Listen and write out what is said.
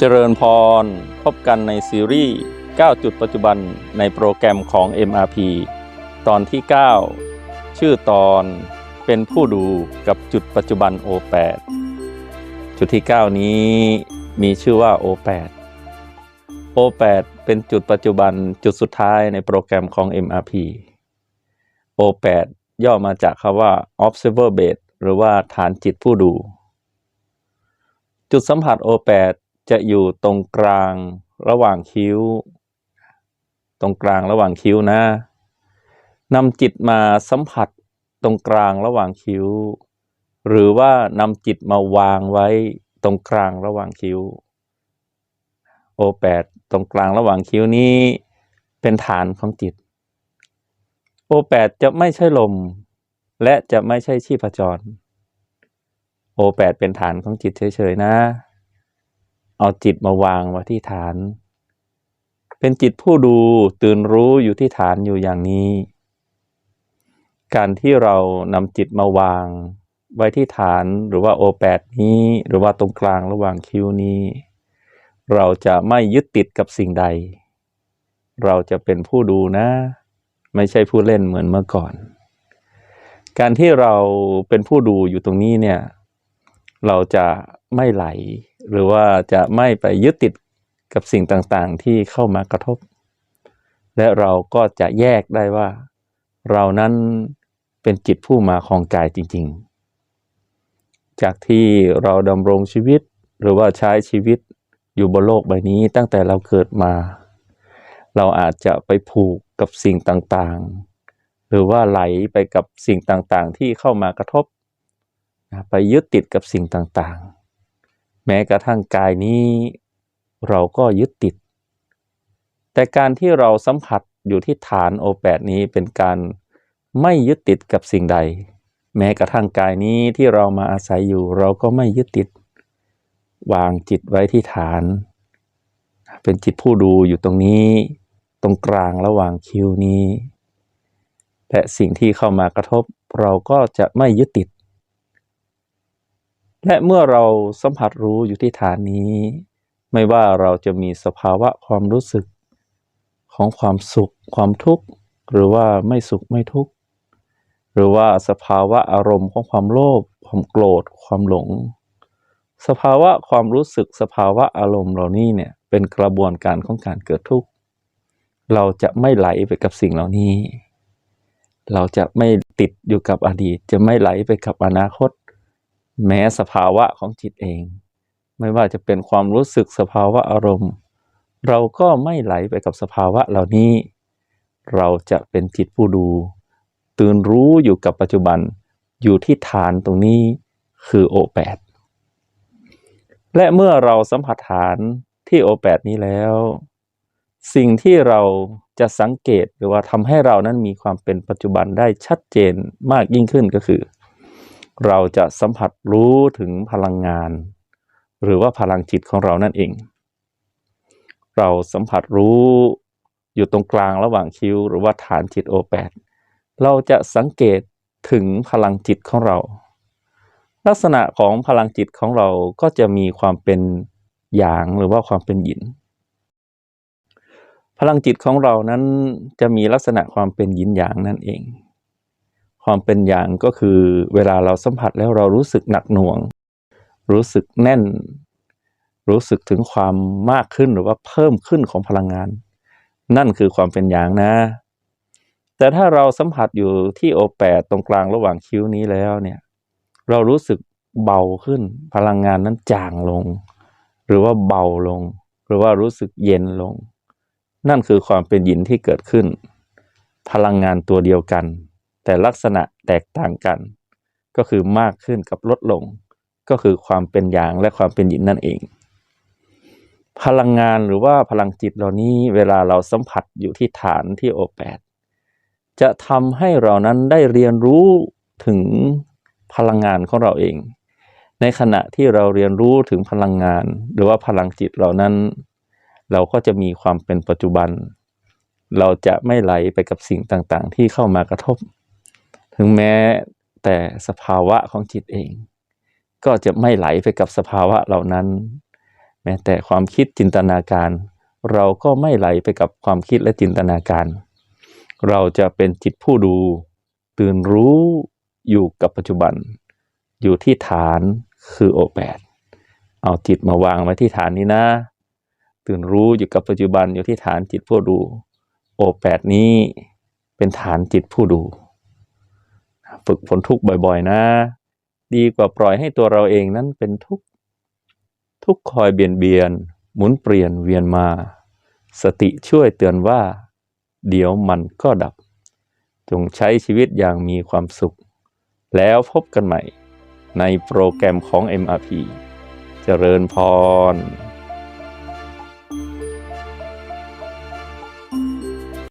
เจริญพร พบกันในซีรีส์ 9 จุดปัจจุบันในโปรแกรมของ MRP ตอนที่ 9 ชื่อตอนเป็นผู้ดูกับจุดปัจจุบัน O8 จุดที่ 9 นี้มีชื่อว่า O8 O8 เป็นจุดปัจจุบันจุดสุดท้ายในโปรแกรมของ MRP O8 ย่อมาจากคำว่า observer base หรือว่าฐานจิตผู้ดู จุดสัมผัส O8 จะอยู่ตรงกลางระหว่างคิ้ว ตรงกลางระหว่างคิ้วนะนำจิตมาสัมผัสตรงกลางระหว่างคิ้ว หรือว่านำจิตมาวางไว้ตรงกลางระหว่างคิ้ว O8 ตรงกลางระหว่างคิ้วนี้ เป็นฐานของจิต O8 จะไม่ใช่ลม และจะไม่ใช่ชีพจร O8 เป็นฐานของจิตเฉยๆนะ เอาจิตมาวางไว้ที่ฐาน เป็นจิตผู้ดูตื่นรู้อยู่ที่ฐานอยู่อย่างนี้ การที่เรานำจิตมาวางไว้ที่ฐานหรือว่า O8 นี้หรือว่าตรงกลางระหว่างคิ้วนี้ เราจะไม่ยึดติดกับสิ่งใด เราจะเป็นผู้ดูนะ ไม่ใช่ผู้เล่นเหมือนเมื่อก่อน การที่เราเป็นผู้ดูอยู่ตรงนี้เนี่ย เราจะไม่ไหล หรือว่าจะไม่ไปยึดติดกับสิ่งต่างๆ ที่เข้ามากระทบ และเราก็จะแยกได้ว่า เรานั้นเป็นจิตผู้มาของกายจริง ๆ จากที่เราดำรงชีวิตหรือว่าใช้ชีวิตอยู่บนโลกใบนี้ตั้งแต่เราเกิดมา เราอาจจะไปผูกกับสิ่งต่างๆ หรือว่าไหลไปกับสิ่งต่างๆ ที่เข้ามากระทบ ไปยึดติดกับสิ่งต่างๆ แม้กระทั่งกายนี้ เราก็ยึดติด แต่การที่เราสัมผัสอยู่ที่ฐานโอแปดนี้เป็นการไม่ยึดติดกับสิ่งใด แม้กระทั่งกายนี้ที่เรามาอาศัยอยู่ เราก็ไม่ยึดติด วางจิตไว้ที่ฐาน เป็นจิตผู้ดูอยู่ตรงนี้ ตรงกลางระหว่างคิ้วนี้และสิ่งที่เข้ามากระทบเราก็จะไม่ยึดติด และเมื่อเราสัมผัสรู้อยู่ที่ฐานนี้ ไม่ว่าเราจะมีสภาวะความรู้สึกของความสุขความทุกข์ หรือว่าไม่สุขไม่ทุกข์ หรือว่าสภาวะอารมณ์ของความโลภความโกรธ ความหลง สภาวะความรู้สึกสภาวะอารมณ์เหล่านี้เนี่ยเป็นกระบวนการของการเกิดทุกข์ เราจะไม่ไหลไปกับสิ่งเหล่านี้ เราจะไม่ติดอยู่กับอดีต จะไม่ไหลไปกับอนาคต แม้สภาวะของจิตเอง ไม่ว่าจะเป็นความรู้สึกสภาวะอารมณ์ เราก็ไม่ไหลไปกับสภาวะเหล่านี้ เราจะเป็นจิตผู้ดู ตื่นรู้อยู่กับปัจจุบันอยู่ที่ฐานตรงนี้คือโอแปดและเมื่อเราสัมผัสฐานที่โอแปดนี้แล้ว สิ่งที่เราจะสังเกตหรือว่าทำให้เรานั้นมีความเป็นปัจจุบันได้ชัดเจนมากยิ่งขึ้นก็คือ เราจะสัมผัสรู้ถึงพลังงาน หรือว่าพลังจิตของเรานั่นเอง เราสัมผัสรู้อยู่ตรงกลางระหว่างคิ้ว หรือว่าฐานจิตโอแปดเราจะสังเกตถึงพลังจิตของเรา ลักษณะของพลังจิตของเราก็จะมีความเป็นหยางหรือว่าความเป็นหยิน พลังจิตของเรานั้นจะมีลักษณะความเป็นหยินหยางนั่นเอง ความเป็นหยางก็คือเวลาเราสัมผัสแล้วเรารู้สึกหนักหน่วง รู้สึกแน่น รู้สึกถึงความมากขึ้นหรือว่าเพิ่มขึ้นของพลังงาน นั่นคือความเป็นหยางนะ แต่ถ้าเราสัมผัสอยู่ที่โอแปดตรงกลางระหว่างคิ้วนี้แล้วเนี่ยเรารู้สึกเบาขึ้น พลังงานนั้นจางลง หรือว่าเบาลง หรือว่ารู้สึกเย็นลง นั่นคือความเป็นหยินที่เกิดขึ้น พลังงานตัวเดียวกัน แต่ลักษณะแตกต่างกัน ก็คือมากขึ้นกับลดลง ก็คือความเป็นหยางและความเป็นหยินนั่นเอง พลังงานหรือว่าพลังจิตเหล่านี้เวลาเราสัมผัสอยู่ที่ฐานที่โอแปดจะทำให้เรานั้นได้เรียนรู้ถึงพลังงานของเราเอง ในขณะที่เราเรียนรู้ถึงพลังงาน หรือว่าพลังจิตเหล่านั้น เราก็จะมีความเป็นปัจจุบัน เราจะไม่ไหลไปกับสิ่งต่างๆ ที่เข้ามากระทบ ถึงแม้แต่สภาวะของจิตเอง ก็จะไม่ไหลไปกับสภาวะเหล่านั้น แม้แต่ความคิดจินตนาการ เราก็ไม่ไหลไปกับความคิดและจินตนาการ เราจะเป็นจิตผู้ดู ตื่นรู้อยู่กับปัจจุบัน อยู่ที่ฐานคือโอแปดเอาจิตมาวางไว้ที่ฐานนี้นะ ตื่นรู้อยู่กับปัจจุบันอยู่ที่ฐานจิตผู้ดู โอแปดนี้เป็นฐานจิตผู้ดู ฝึกฝนทุกข์บ่อย ๆ นะ ดีกว่าปล่อยให้ตัวเราเองนั้นเป็นทุกข์ทุกข์คอยเบียนเบียน หมุนเปลี่ยนเวียนมา สติช่วยเตือนว่า เดี๋ยวมันก็ดับ จงใช้ชีวิตอย่างมีความสุข แล้วพบกันใหม่ในโปรแกรมของ MRP เจริญพร